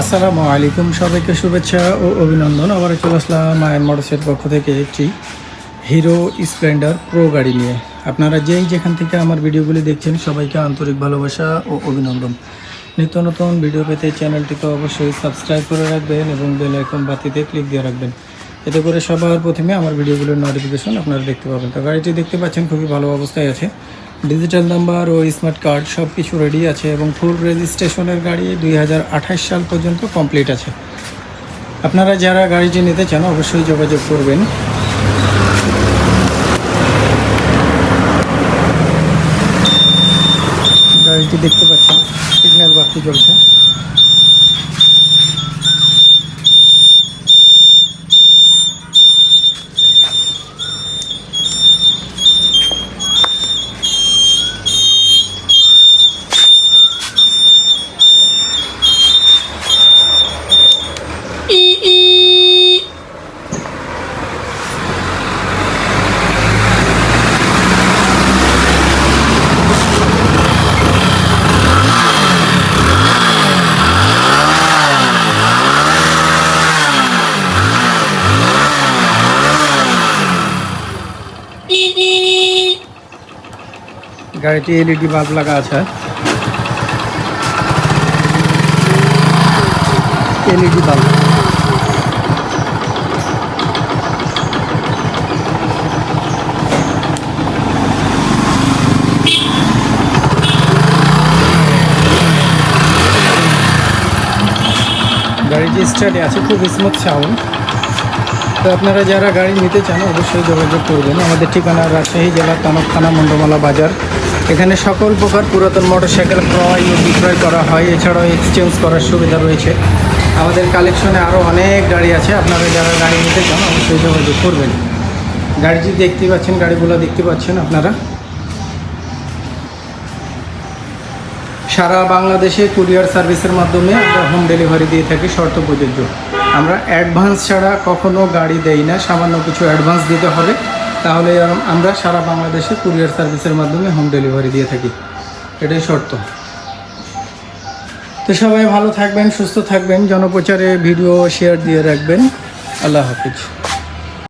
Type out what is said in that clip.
আসসালামু আলাইকুম, সবাইকে শুভেচ্ছা ও অভিনন্দন। আবার চলে আসলাম মায়ের মোটরসের পক্ষ থেকে একটি হিরো স্প্লেন্ডার প্রো গাড়ি নিয়ে। আপনারা যেই যেখান থেকে আমার ভিডিওগুলি দেখছেন, সবাইকে আন্তরিক ভালোবাসা ও অভিনন্দন। নিত্য নতুন ভিডিও পেতে চ্যানেলটিকে অবশ্যই সাবস্ক্রাইব করে রাখবেন এবং বেল আইকন বাতিতে ক্লিক দিয়ে রাখবেন। এতে করে সবার প্রথমে আমার ভিডিওগুলোর নোটিফিকেশন আপনারা দেখতে পাবেন। তো গাড়িটি দেখতে পাচ্ছেন, খুবই ভালো অবস্থায় আছে। ডিজিটাল নাম্বার ও স্মার্ট কার্ড সব কিছু রেডি আছে এবং ফুল রেজিস্ট্রেশনের গাড়ি দুই হাজার আঠাশ সাল পর্যন্ত কমপ্লিট আছে। আপনারা যারা গাড়িটি নিতে চান, অবশ্যই যোগাযোগ করবেন। গাড়িটি দেখতে পাচ্ছেন সিগন্যাল বাতি জ্বলছে। গাড়িটি এলইডি বাল্ব লাগা আছে। LED bulb. গাড়িটি স্টার্টে আছে, খুব স্মুথ সাউন্ড তো আপনারা যারা গাড়ি নিতে চান, অবশ্যই যোগাযোগ করবেন। আমাদের ঠিকানা রাজশাহী জেলার তানক থানা মন্ডমালা বাজার। এখানে সকল প্রকার পুরাতন মোটরসাইকেল ক্রয় ও বিক্রয় করা হয়। এছাড়াও এক্সচেঞ্জ করার সুবিধা রয়েছে। আমাদের কালেকশনে আরও অনেক গাড়ি আছে। আপনারা যারা গাড়ি নিতে চান, অবশ্যই যোগাযোগ করবেন। গাড়িটি দেখতে পাচ্ছেন, গাড়িগুলো দেখতে পাচ্ছেন আপনারা। সারা বাংলাদেশে কুরিয়ার সার্ভিসের মাধ্যমে আমরা হোম ডেলিভারি দিয়ে থাকি শর্ত প্রযোজ্য। আমরা অ্যাডভান্স ছাড়া কখনো গাড়ি দেই না। সামান্য কিছু অ্যাডভান্স দিতে হবে। তাহলে আমরা সারা বাংলাদেশে কুরিয়ার সার্ভিসের মাধ্যমে হোম ডেলিভারি দিয়ে থাকি। এটাই শর্ত। তো সবাই ভালো থাকবেন, সুস্থ থাকবেন, জনপ্রচারে ভিডিও শেয়ার দিয়ে রাখবেন। আল্লাহ হাফিজ।